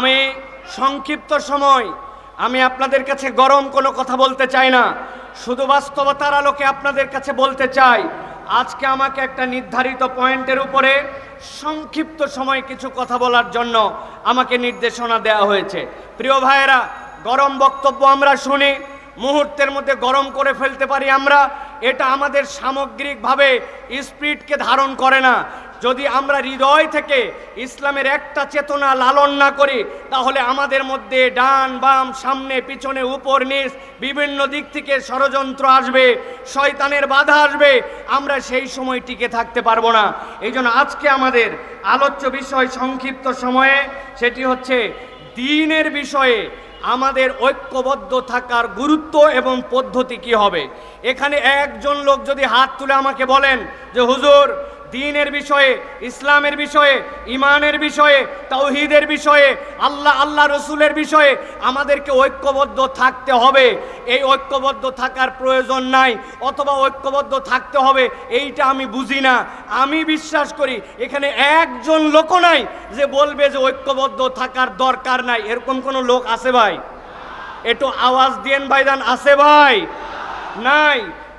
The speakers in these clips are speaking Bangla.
আমি সংক্ষিপ্ত সময়, আমি আপনাদের কাছে গরম কোনো কথা বলতে চাই না, শুধু বাস্তবতার আলোকে আপনাদের কাছে বলতে চাই, আজকে আমাকে একটা নির্ধারিত পয়েন্টের উপরে সংক্ষিপ্ত সময় কিছু কথা বলার জন্য আমাকে নির্দেশনা দেওয়া হয়েছে। প্রিয় ভাইয়েরা, গরম বক্তব্য আমরা শুনি, মুহূর্তের মধ্যে গরম করে ফেলতে পারি আমরা, এটা আমাদের সামগ্রিকভাবে স্পিডকে ধারণ করে না। যদি আমরা হৃদয় থেকে ইসলামের একটা চেতনা লালন না করি, তাহলে আমাদের মধ্যে ডান, বাম, সামনে, পিছনে, উপর, নিচ, বিভিন্ন দিক থেকে ষড়যন্ত্র আসবে, শয়তানের বাধা আসবে। আমরা সেই সময় টিকে থাকতে পারব না। এই আজকে আমাদের আলোচ্য বিষয় সংক্ষিপ্ত সময়ে সেটি হচ্ছে দিনের বিষয়ে আমাদের ঐক্যবদ্ধ থাকার গুরুত্ব এবং পদ্ধতি কি হবে? এখানে একজন লোক যদি হাত তুলে আমাকে বলেন যে, হুজুর দিনের বিষয়ে, ইসলামের বিষয়ে ইমানের বিষয়ে তৌহিদের বিষয়ে, আল্লাহ আল্লাহ রসুলের বিষয়ে আমাদেরকে ঐক্যবদ্ধ থাকতে হবে। এই ঐক্যবদ্ধ থাকার প্রয়োজন নাই, অথবা ঐক্যবদ্ধ থাকতে হবে, এইটা আমি বুঝি না। আমি বিশ্বাস করি, এখানে একজন লোকও নাই যে বলবে যে ঐক্যবদ্ধ থাকার দরকার নাই। এরকম কোনো লোক আছে ভাই? একটু আওয়াজ দিয়েন ভাইজান, আছে ভাই? নাই।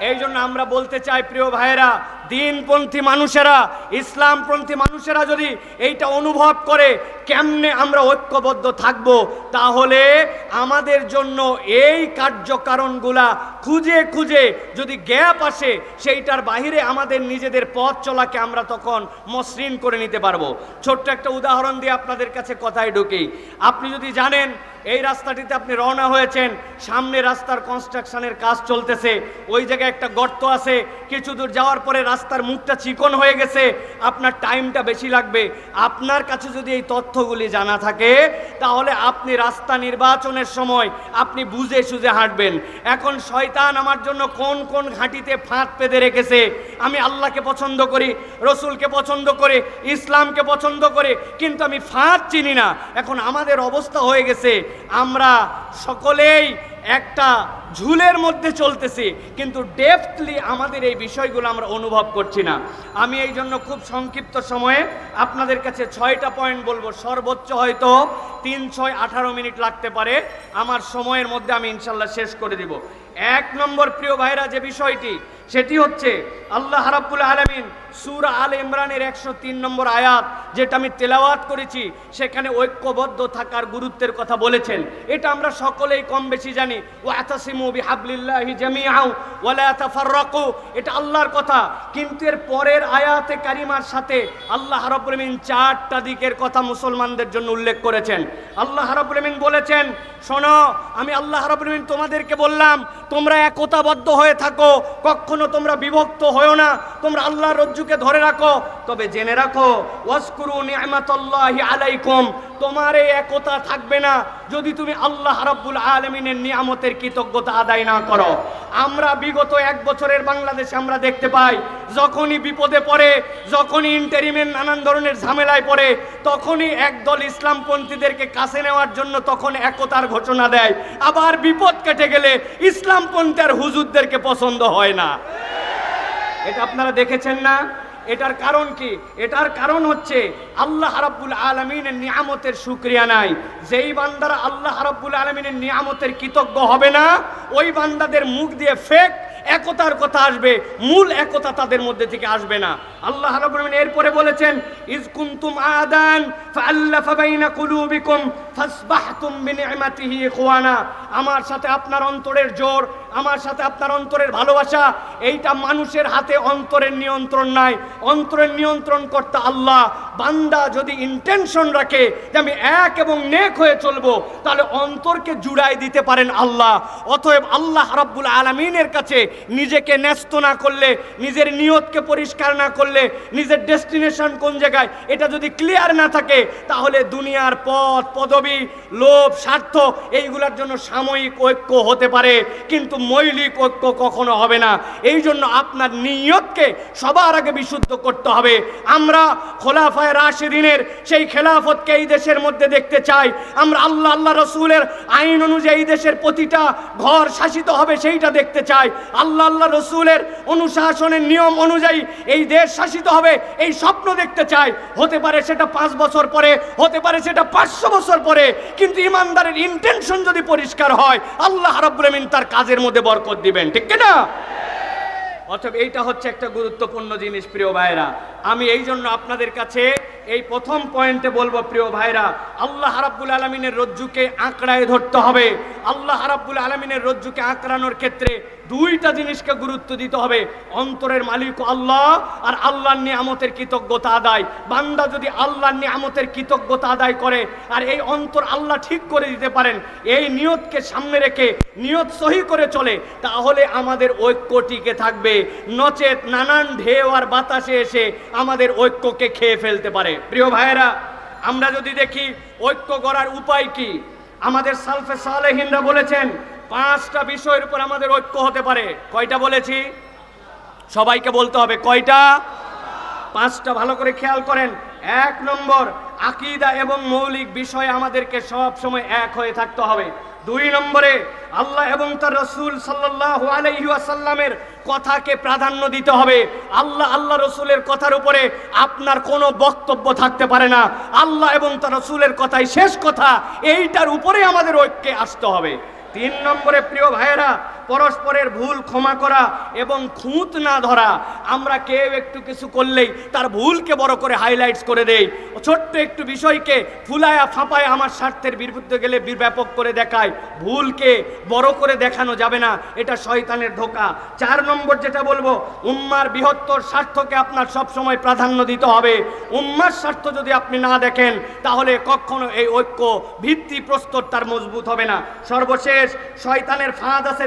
এই জন্য আমরা বলতে চাই প্রিয় ভাইয়েরা দিনপন্থী মানুষেরা, ইসলামপন্থী মানুষেরা যদি এইটা অনুভব করে কেমনে আমরা ঐক্যবদ্ধ থাকব, তাহলে আমাদের জন্য এই কার্যকারণগুলা খুঁজে খুঁজে যদি গ্যাপ আসে, সেইটার বাহিরে আমাদের নিজেদের পথ চলাকে আমরা তখন মসৃণ করে নিতে পারব। ছোট্ট একটা উদাহরণ দিয়ে আপনাদের কাছে কথায় ঢুকি। আপনি যদি জানেন, এই রাস্তাটিতে আপনি রওনা হয়েছেন, সামনে রাস্তার কনস্ট্রাকশনের কাজ চলতেছে, ওই জায়গায় একটা গর্ত আছে, কিছু দূর যাওয়ার পরে রাস্তার মুখটা চিকন হয়ে গেছে, আপনার টাইমটা বেশি লাগবে। আপনার কাছে যদি এই তথ্যগুলি জানা থাকে, তাহলে আপনি রাস্তা নির্বাচনের সময় আপনি বুঝে সুঝে হাঁটবেন। এখন শয়তান আমার জন্য কোন কোন ঘাঁটিতে ফাঁদ পেতে রেখেছে, আমি আল্লাহকে পছন্দ করি, রসুলকে পছন্দ করে, ইসলামকে পছন্দ করে, কিন্তু আমি ফাঁদ চিনি না। এখন আমাদের অবস্থা হয়ে গেছে, আমরা সকলেই একটা ঝুলের মধ্যে চলতেছি, কিন্তু ডেপথলি আমাদের এই বিষয়গুলো আমরা অনুভব করছি না। আমি এই জন্য খুব সংক্ষিপ্ত সময়ে আপনাদের কাছে ছয়টা পয়েন্ট বলব। সর্বোচ্চ হয়তো তিন, ছয়, আঠারো মিনিট লাগতে পারে। আমার সময়ের মধ্যে আমি ইনশাল্লাহ শেষ করে দিব। এক নম্বর প্রিয় ভাইরা, যে বিষয়টি সেটি হচ্ছে আল্লাহ রাব্বুল আলামিন সূরা আল ইমরানের একশো তিন নম্বর আয়াত, যেটা আমি তেলাওয়াত করেছি, সেখানে ঐক্যবদ্ধ থাকার গুরুত্বের কথা বলেছেন। এটা আমরা সকলেই কম বেশি জানি। ও আতাসিমু বিহাবলিল্লাহি জামিআউ ওয়ালা তাফাররাকু। এটা আল্লাহর কথা। কিন্তু এর পরের আয়াতে কারিমার সাথে আল্লাহ রাব্বুল আলামিন চারটা দিকের কথা মুসলমানদের জন্য উল্লেখ করেছেন। আল্লাহ রাব্বুল আলামিন বলেছেন, শোনো, আমি আল্লাহ রাব্বুল আলামিন তোমাদেরকে বললাম, তোমরা একতাবদ্ধ হয়ে থাকো কখনো তোমরা বিভক্ত হয়েও না, তোমরা আল্লাহর রজ্জুকে ধরে রাখো। তবে জেনে রাখো ওয়াসকুরু নিয়ামাতাল্লাহি আলাইকুম তোমার এই একতা থাকবে না যদি তুমি আল্লাহ রাব্বুল আলমিনের নিয়ামতের কৃতজ্ঞতা আদায় না করো। আমরা বিগত এক বছরের বাংলাদেশে আমরা দেখতে পাই, যখনই বিপদে পড়ে, যখনই ইন্টারিমের নানান ধরনের ঝামেলায় পড়ে, তখনই একদল ইসলামপন্থীদেরকে কাছে নেওয়ার জন্য তখন একতার ঘোষণা দেয়। আবার বিপদ কেটে গেলে ইসলামপন্থী আর হুজুরদেরকে পছন্দ হয় না। এটা আপনারা দেখেছেন না? এটার কারণ কি? এটার কারণ হচ্ছে আল্লাহ রাব্বুল আলমিনের নিয়ামতের সুক্রিয়া নাই। যেই বান্দারা আল্লাহ রাব্বুল আলমিনের নিয়ামতের কৃতজ্ঞ হবে না, ওই বান্দাদের মুখ দিয়ে ফেক একতার কথা আসবে, মূল একতা তাদের মধ্যে থেকে আসবে না। আল্লাহ রাব্বুল আলামিন এরপরে বলেছেন, ইজ কুনতুম আদান ফাআল্লাফা বাইনা কুলুবিকুম। আমার সাথে আপনার অন্তরের জোর, আমার সাথে আপনার অন্তরের ভালোবাসা, এইটা মানুষের হাতে অন্তরের নিয়ন্ত্রণ নাই। অন্তরের নিয়ন্ত্রণ করতে আল্লাহ। বান্দা যদি ইন্টেনশন রাখে যে আমি এক এবং নেক হয়ে চলবো, তাহলে অন্তরকে জুড়াই দিতে পারেন আল্লাহ। অতএব আল্লাহ রাব্বুল আলমিনের কাছে নিজেকে ন্যস্ত না করলে, নিজের নিয়তকে পরিষ্কার না করলে, নিজের ডেস্টিনেশন কোন জায়গায়, এটা যদি ক্লিয়ার না থাকে, তাহলে দুনিয়ার পথ, পদবি ছবি লোভ, স্বার্থ, এইগুলোর জন্য সাময়িক ঐক্য হতে পারে, কিন্তু মৌলিক ঐক্য কখনো হবে না। এই জন্য আপনার নিয়তকে সবার আগে বিশুদ্ধ করতে হবে। আমরা খোলাফায় রাশিদিনের সেই খেলাফতকে এই দেশের মধ্যে দেখতে চাই। আমরা আল্লাহ আল্লাহ রসুলের আইন অনুযায়ী দেশের প্রতিটা ঘর শাসিত হবে সেইটা দেখতে চাই। আল্লাহ আল্লাহ রসুলের অনুশাসনের নিয়ম অনুযায়ী এই দেশ শাসিত হবে, এই স্বপ্ন দেখতে চাই। হতে পারে সেটা পাঁচ বছর পরে, হতে পারে সেটা পাঁচশো বছর পরে। কিন্তু ইমানদারের ইন্টেনশন যদি পরিষ্কার হয়, আল্লাহ রাব্বুল তার কাজের মধ্যে বরকত দিবেন, ঠিক না অথবা এইটা হচ্ছে একটা গুরুত্বপূর্ণ জিনিস, প্রিয় ভাইরা আমি এই জন্য আপনাদের কাছে এই প্রথম পয়েন্টে বলব, প্রিয় ভাইরা, আল্লাহ রাব্বুল আলমিনের রজ্জুকে আঁকড়ায় ধরতে হবে। আল্লাহ রাব্বুল আলমিনের রজ্জুকে আঁকড়ানোর ক্ষেত্রে দুইটা জিনিসকে গুরুত্ব দিতে হবে। অন্তরের মালিক আল্লাহ আর আল্লাহর নিয়ামতের কৃতজ্ঞতা আদায়। বান্দা যদি আল্লাহর নিয়ামতের কৃতজ্ঞতা আদায় করে আর এই অন্তর আল্লাহ ঠিক করে দিতে পারেন, এই নিয়তকে সামনে রেখে নিয়ত সহি করে চলে, তাহলে আমাদের ঐক্য টিকে থাকবে। নচেত নানান ঢেউ আর বাতাসে এসে আমাদের ঐক্যকে খেয়ে ফেলতে পারে। প্রিয় ভাইয়েরা, আমরা যদি দেখি ঐক্য করার উপায় কি, আমাদের সালফে সালেহিনরা বলেছেন পাঁচটা বিষয়ের উপর আমাদের ঐক্য হতে পারে। কয়টা বলেছি? সবাইকে বলতে হবে কয়টা? পাঁচটা, ভালো করে খেয়াল করেন। এক নম্বর, আকিদা এবং মৌলিক বিষয়ে আমাদেরকে সব সময় এক হয়ে থাকতে হবে। দুই নম্বরে, আল্লাহ এবং তার রসুল সাল্লাল্লাহু আলাইহি ওয়াসাল্লামের কথাকে প্রাধান্য দিতে হবে। আল্লাহ আল্লাহ রসুলের কথার উপরে আপনার কোনো বক্তব্য থাকতে পারে না। আল্লাহ এবং তার রসুলের কথাই শেষ কথা। এইটার উপরে আমাদের ঐক্যে আসতে হবে। তিন নম্বরে প্রিয় ভাইয়েরা পরস্পরের ভুল ক্ষমা করা এবং খুঁত না ধরা, আমরা কেউ একটু কিছু করলেই তার ভুলকে বড় করে হাইলাইটস করে দেই। ছোট্ট একটু বিষয়কে ফুলায়া ফাঁপায় আমার স্বার্থের বিরুদ্ধে গেলে ব্যাপক করে দেখায়। ভুলকে বড় করে দেখানো যাবে না, এটা শয়তানের ধোকা। চার নম্বর যেটা বলব, উম্মার বৃহত্তর স্বার্থকে আপনার সব সময় প্রাধান্য দিতে হবে। উম্মার স্বার্থ যদি আপনি না দেখেন, তাহলে কখনো এই ঐক্য ভিত্তি প্রস্তর তার মজবুত হবে না। সর্বশেষ, শয়তানের ফাঁদ আছে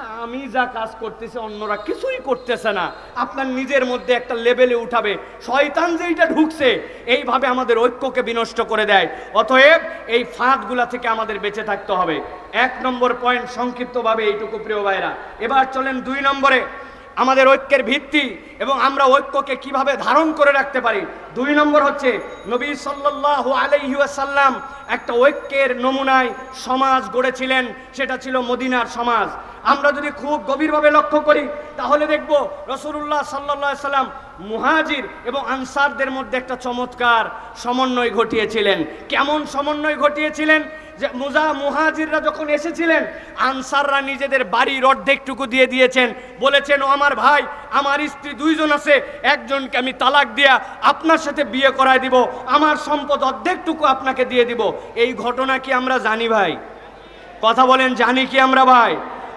আমি যা কাজ করতেছি, অন্যরা কিছুই করতেছে না। আপনার নিজের মধ্যে একটা লেভেলে উঠাবে। শয়তান যে যেইটা ঢুকছে, এইভাবে আমাদের ঐক্যকে বিনষ্ট করে দেয়। অতএব এই ফাঁদগুলা থেকে আমাদের বেঁচে থাকতে হবে। এক নম্বর পয়েন্ট সংক্ষিপ্তভাবে এইটুকু প্রিয় ভাইরা। এবার চলেন দুই নম্বরে। আমাদের ঐক্যের ভিত্তি এবং আমরা ঐক্যকে কীভাবে ধারণ করে রাখতে পারি? দুই নম্বর হচ্ছে নবী সাল্লাল্লাহু আলাইহি ওয়াসাল্লাম একটা ঐক্যের নমুনায় সমাজ গড়েছিলেন, সেটা ছিল মদিনার সমাজ। আমরা যদি খুব গভীরভাবে লক্ষ্য করি, তাহলে দেখব রসুল্লাহ সাল্লাহ সাল্লাম মুহাজির এবং আনসারদের মধ্যে একটা চমৎকার সমন্বয় ঘটিয়েছিলেন। কেমন সমন্বয় ঘটিয়েছিলেন? যে মুজা মুহাজিররা যখন এসেছিলেন, আনসাররা নিজেদের বাড়ির অর্ধেকটুকু দিয়ে দিয়েছেন। বলেছেন, ও আমার ভাই, আমার স্ত্রী দুইজন আছে, একজনকে আমি তালাক দিয়া আপনার সাথে বিয়ে করায় দিব, আমার সম্পদ অর্ধেকটুকু আপনাকে দিয়ে দিব। এই ঘটনা কি আমরা জানি ভাই? কথা বলেন, জানি কি আমরা ভাই?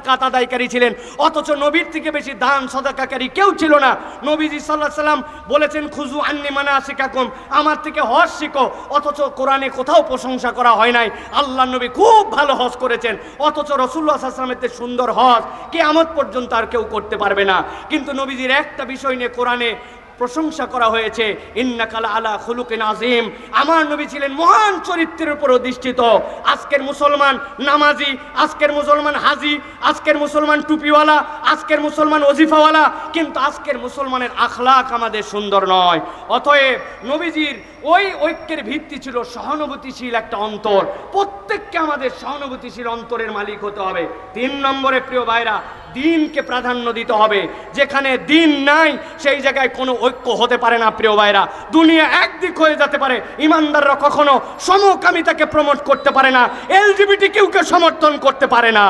জাকাত আদায়কারী ছিলেন। অথচ নবীর থেকে বেশি দান সদাকাকারী কেউ ছিল না। নবীজি সাল্লাহ সাল্লাম বলেছেন খুজু আন্নি মানা শিকাকুম আমার থেকে হজ শিখো। অথচ কোরআনে কোথাও প্রশংসা করা হয় নাই। আল্লাহ নবী খুব ভালো হজ করেছেন। অথচ রসুল্লাহ আসলামের সুন্দর হজ আমত পর্যন্ত আর কেউ করতে পারবে না। কিন্তু নবীজির একটা বিষয় নিয়ে কোরআনে প্রশংসা করা হয়েছে, ইন্নাকালা আলা খুলুকিন আজিম আমার নবী ছিলেন মহান চরিত্রের উপর অধিষ্ঠিত। আজকের মুসলমান নামাজি, আজকের মুসলমান হাজি, আজকের মুসলমান টুপিওয়ালা, আজকের মুসলমান ওজিফাওয়ালা, কিন্তু আজকের মুসলমানের আখলাক আমাদের সুন্দর নয়। অতএব নবীজির ওই ঐক্যের ভিত্তি ছিল সহানুভূতিশীল একটা অন্তর। প্রত্যেককে আমাদের সহানুভূতিশীল অন্তরের মালিক হতে হবে। তিন নম্বরে, প্রিয় ভাইরা দিনকে প্রাধান্য দিতে হবে। যেখানে দিন নাই, সেই জায়গায় কোনো ঐক্য হতে পারে না, প্রিয় ভাইরা দুনিয়া একদিক হয়ে যেতে পারে, ইমানদাররা কখনো সমকামিতাকে প্রমোট করতে পারে না এলজিবিটি কেউকে সমর্থন করতে পারে না।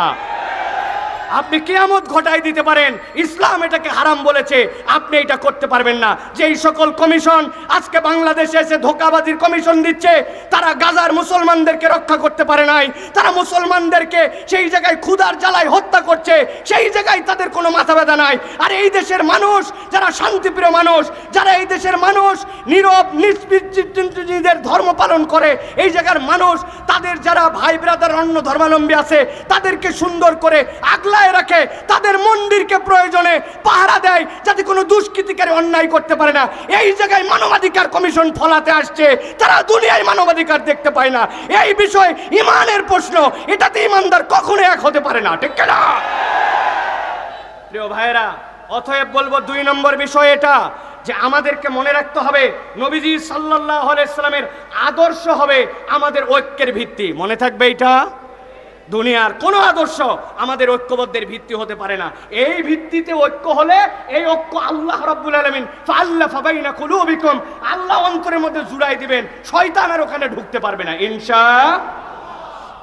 আপনি কেয়ামত ঘটাই দিতে পারেন। ইসলাম এটাকে হারাম বলেছে। আপনি এটা করতে পারবেন না। যেই সকল কমিশন আজকে বাংলাদেশে এসে ধোকাবাজির কমিশন দিচ্ছে, তারা গাজার মুসলমানদেরকে রক্ষা করতে পারে নাই। তারা মুসলমানদেরকে সেই জায়গায় ক্ষুধার জ্বালায় হত্যা করছে। সেই জায়গায় তাদের কোনো মাথা ব্যথা নাই। আর এই দেশের মানুষ, যারা শান্তিপ্রিয় মানুষ, যারা এই দেশের মানুষ নীরব নিষ্পিদের ধর্ম পালন করে, এই জায়গার মানুষ, তাদের যারা ভাই ব্রাদার অন্য ধর্মাবলম্বী আছে, তাদেরকে সুন্দর করে আগলায় রাখে, তাদের মন্দিরকে প্রয়োজনে পাহারা দেয়, যাতে কোনো দুষ্কৃতিকারী অন্যায় করতে পারে না। এই জায়গায় মানবাধিকার কমিশন ফলাতে আসছে, তারা দুনিয়ায় মানবাধিকার দেখতে পায় না। এই বিষয় ইমানের প্রশ্ন, এটাতে ইমানদার কখনো এক হতে পারে না, ঠিক না প্রিয় ভাইরা অতএব বলব দুই নম্বর বিষয় এটা, যে আমাদেরকে মনে রাখতে হবে, নবীজি সাল্লাহ ইসলামের আদর্শ হবে আমাদের ঐক্যের ভিত্তি। মনে থাকবে এটা? দুনিয়ার কোনো আদর্শ আমাদের ঐক্যবদ্ধের ভিত্তি হতে পারে না। এই ভিত্তিতে ঐক্য হলে এই ঐক্য আল্লাহ রব্বুল আলমিন আল্লাহ ফাবাইনা কুলুবিকুম, আল্লাহ অন্তরের মধ্যে জুড়াই দিবেন, শয়তান আর ওখানে ঢুকতে পারবে না। ইনশা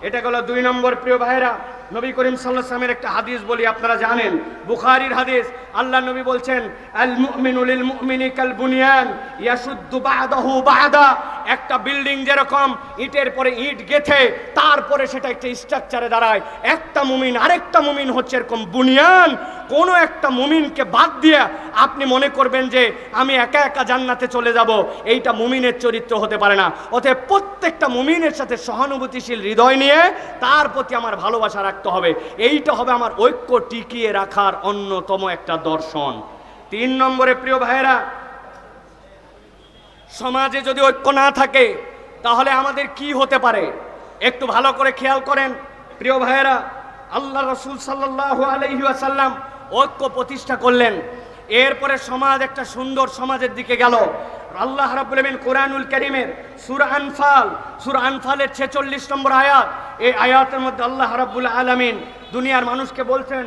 এটা গেল দুই নম্বর, প্রিয় ভাইরা নবী করিম সাল্লাহ সালামের একটা হাদিস বলি, আপনারা জানেন। বুখারির হাদিস, আল্লাহ নবী বলছেন, আল মুমিনুল মুমিনি কাল বুনিয়ান ইয়াসুদ্দু বাদাহু বাদা। একটা বিল্ডিং যেরকম, ইটের পরে ইট গেথে, তারপরে সেটা একটা স্ট্রাকচারে দাঁড়ায়। একটা মুমিন, আরেকটা মুমিন হচ্ছে এরকম বুনিয়ান কোনো একটা মুমিনকে বাদ দিয়ে আপনি মনে করবেন যে আমি একা একা জান্নাতে চলে যাব, এইটা মুমিনের চরিত্র হতে পারে না। অতএব প্রত্যেকটা মুমিনের সাথে সহানুভূতিশীল হৃদয় নিয়ে তার প্রতি আমার ভালোবাসা রাখতে হবে। এইটা হবে আমার ঐক্য টিকিয়ে রাখার অন্যতম একটা দর্শন। তিন নম্বরে, প্রিয় ভাইয়েরা, সমাজে যদি ঐক্য না থাকে, তাহলে আমাদের কি হতে পারে? একটু ভালো করে খেয়াল করেন। প্রিয় ভাইয়েরা, আল্লাহ রসুল সাল্লাহ আলহি আসাল্লাম ঐক্য প্রতিষ্ঠা করলেন। এরপরে সমাজ একটা সুন্দর সমাজের দিকে গেল। আল্লাহ আমিন কোরআনুল করিমের সুর আনফাল, সুর আনফালের ছেচল্লিশ নম্বর আয়াত, এই আয়াতের মধ্যে আল্লাহ রাবুল আলমিন দুনিয়ার মানুষকে বলছেন